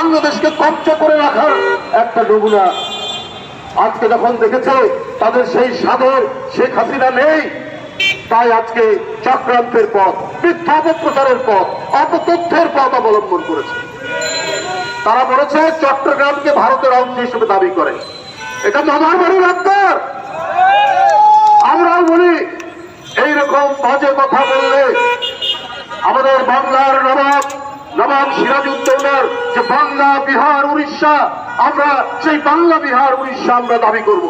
বাংলাদেশকে কবজা করে রাখার একটা নমুনা। আজকে যখন দেখেছে, তাদের সেই সাধের শেখ হাসিনা নেই, তাই আজকে চক্রান্তের পথ, মিথ্যা অপপ্রচারের পথ, অপতথ্যের পথ অবলম্বন করেছে। তারা বলেছে, চট্টগ্রামকে ভারতের অংশ হিসেবে দাবি করে। এটা মামার বাড়ির আত্মার আমরাও বলি, এইরকম বাজে কথা বললে আমাদের বাংলার নবাব নবাব সিরাজউদ্দৌলার যে বাংলা, বিহার, উড়িষ্যা, আমরা সেই বাংলা, বিহার, উড়িষ্যা আমরা দাবি করব।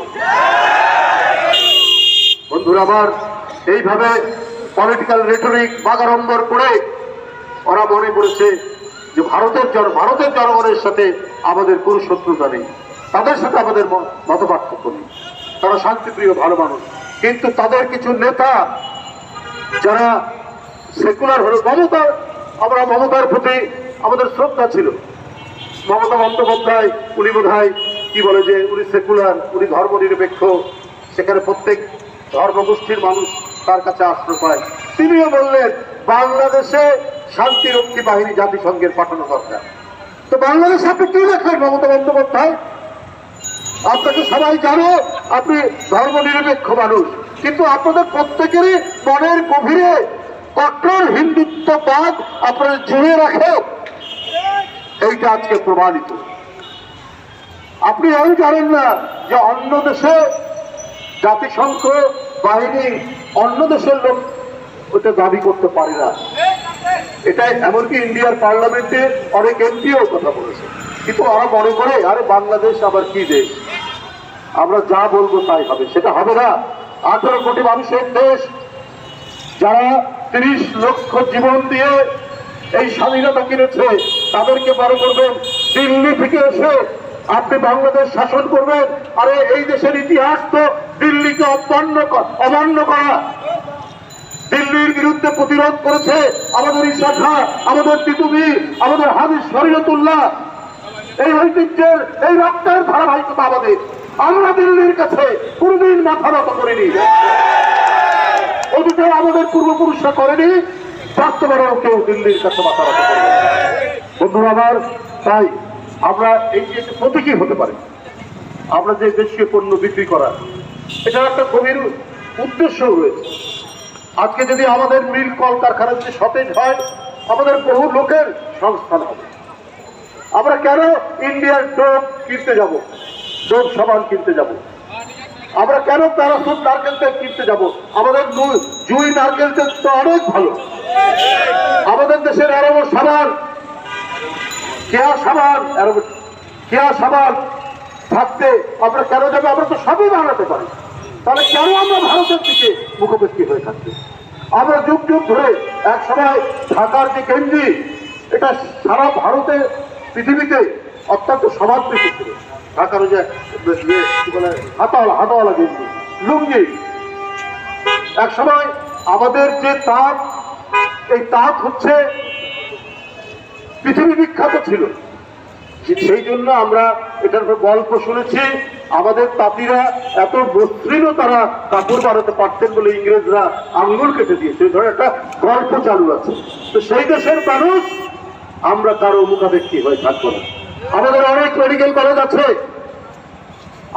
বন্ধুরা আমার, এইভাবে পলিটিক্যাল রেটরিক বাগাড়ম্বর করে ওরা মনে করেছে যে ভারতের জন, ভারতের জনগণের সাথে আমাদের কোনো শত্রুতা নেই। তাদের সাথে আমাদের মত পার্থক্য নেই। তারা শান্তিপ্রিয়, ভালো মানুষ। কিন্তু তাদের কিছু নেতা যারা সেকুলার হলো মমতা আমরা মমতার প্রতি আমাদের শ্রদ্ধা ছিল। মমতা বন্দ্যোপাধ্যায়, উনি বোধ কি বলে যে, উনি সেকুলার উনি ধর্মনিরপেক্ষ। সেখানে প্রত্যেক ধর্মগোষ্ঠীর মানুষ তার কাছে আশ্রয় পায়। তিনিও বললেন, বাংলাদেশে শান্তিরক্ষী বাহিনী জাতিসংঘের পাঠানো দরকার। তো বাংলাদেশ আপনি কি লেখেন মমতা বন্দ্যোপাধ্যায়? আপনাকে সবাই জানো, আপনি ধর্মনিরপেক্ষ মানুষ। কিন্তু আপনাদের প্রত্যেকেরই মনের গভীরে কট্টর হিন্দুত্ববাদ আপনারা জুড়ে রাখে এইটা আজকে প্রমাণিত। আপনি এই জানেন না যে অন্য দেশে জাতিসংঘ, বাহিনী অন্য দেশের লোক ওটা দাবি করতে পারে না। এটা এমনকি ইন্ডিয়ার পার্লামেন্টে অনেক এমপিও কথা বলেছে। কিন্তু ওরা মনে করে, আরে বাংলাদেশ আবার কি দেশ? আমরা যা বলব তাই হবে। সেটা হবে না। আঠারো কোটি মানুষের দেশ, যারা তিরিশ লক্ষ জীবন দিয়ে এই স্বাধীনতা কিনেছে, তাদেরকে বড় করবেন। দিল্লি থেকে এসে আপনি বাংলাদেশ শাসন করবেন, আরে এই দেশের ইতিহাস তো দিল্লিকে অমান্য ক- অমান্য করা। দিল্লির বিরুদ্ধে প্রতিরোধ করেছে আমাদের ইশাখা আমাদের তিতুবি আমাদের হাদিস শরীয়তুল্লাহ। এই ঐতিহ্যের, এই রক্তের ধারাবাহিকতা আমাদের। আমরা দিল্লির কাছে কোনদিন মাথা নত করিনি। অতীতে আমাদের পূর্বপুরুষরা করেনি বর্তমানেও কেউ দিল্লির কাছে মাথা নত করে বন্ধুরা আমার, তাই আমরা এই যে প্রতীকী হতে পারে, আমরা যে দেশীয় পণ্য বিক্রি করা এটার একটা গভীর উদ্দেশ্য রয়েছে। আজকে যদি আমাদের মিল কল কলকারখানা যদি সতেজ হয়, আমাদের বহু লোকের সংস্থান হবে। আমরা কেন ইন্ডিয়ার ডোব কিনতে যাব? ডোব সাবান কিনতে যাব? আমরা কেন প্যারাসুট নারকেল তেল কিনতে যাব? আমাদের জুই নারকেল তেল তো অনেক ভালো। আমাদের দেশের আরও সাবান। কেয়া সাবান? কেয়া সাবান থাকতে আমরা কেন যাব? আমরা তো সবই বানাতে পারি। তাহলে কেন আমরা ভারতের দিকে মুখোমুখি হয়ে থাকছি আমরা যুগ যুগ ধরে এক সময় ঢাকার যে কেন্দ্রি, এটা সারা ভারতে, পৃথিবীতে অত্যন্ত সমাদৃত ছিল ঢাকার যে হাতাওয়ালা হাতাওয়ালা গেঞ্জি লুঙ্গি। এক সময় আমাদের যে তাঁত, এই তাঁত হচ্ছে পৃথিবী বিখ্যাত ছিল। সেই জন্য আমরা এটার উপর গল্প শুনেছি, আমাদের তাঁতিরা এত মসৃণ তারা কাপড় বানাতে পারতেন বলে ইংরেজরা আঙ্গুল কেটে দিয়েছে। ধরনের একটা গল্প চালু আছে। তো সেই দেশের মানুষ, আমরা কারও মুখাপেক্ষি হয়ে থাকব না। আমাদের অনেক মেডিকেল কলেজ আছে।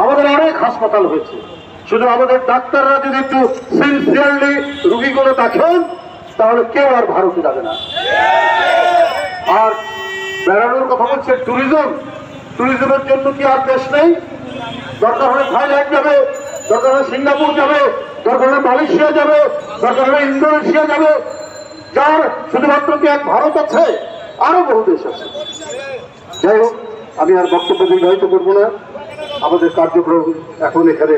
আমাদের অনেক হাসপাতাল হয়েছে। শুধু আমাদের ডাক্তাররা যদি একটু সিনসিয়ারলি রুগীগুলো দেখেন, তাহলে কেউ আর ভারতে যাবে না। আর বেড়ানোর কথা বলছে ট্যুরিজম ট্যুরিজমের জন্য কি আর দেশ নেই? দরকার হলে থাইল্যান্ড যাবে, দরকার হলে সিঙ্গাপুর যাবে, দরকার হলে মালয়েশিয়া যাবে, দরকার হলে ইন্দোনেশিয়া যাবে। যার শুধুমাত্র কি এক ভারত আছে? আরও বহু দেশ আছে। যাই হোক আমি আর বক্তব্য দীর্ঘায়িত করব না। আমাদের কার্যক্রম এখন এখানে